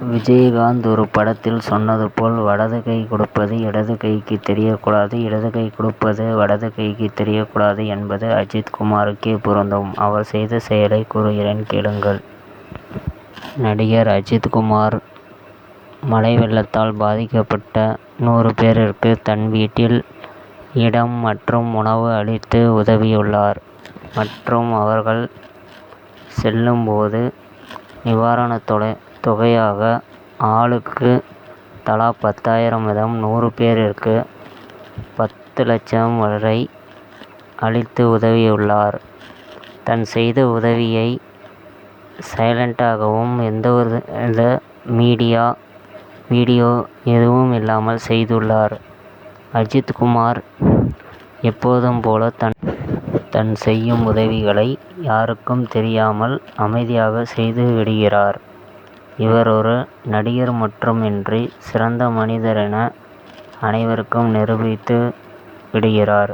விஜயகாந்த் ஒரு படத்தில் சொன்னது போல் வலது கை கொடுப்பது இடது கைக்கு தெரியக்கூடாது இடது கை கொடுப்பது வலது கைக்கு தெரியக்கூடாது என்பது அஜித் குமாருக்கே பொருந்தும். அவர் செய்த செயலை கூறுகிறேன் கேளுங்கள். நடிகர் அஜித் குமார் மழை வெள்ளத்தால் பாதிக்கப்பட்ட நூறு பேருக்கு தன் வீட்டில் இடம் மற்றும் உணவு அளித்து உதவியுள்ளார். மற்றும் அவர்கள் செல்லும் போது நிவாரண தொகையாக ஆளுக்கு தலா பத்தாயிரம் வீதம் நூறு பேருக்கு பத்து லட்சம் வரை அளித்து உதவியுள்ளார். தான் செய்த உதவியை சைலண்டாகவும் வித மீடியா வீடியோ எதுவும் இல்லாமல் செய்துள்ளார். அஜித் குமார் எப்போதும் போல தன் தான் செய்யும் உதவிகளை யாருக்கும் தெரியாமல் அமைதியாக செய்து விடுகிறார். இவர் ஒரு நடிகர் மட்டுமின்றி சிறந்த மனிதர் என அனைவருக்கும் நிரூபித்து விடுகிறார்.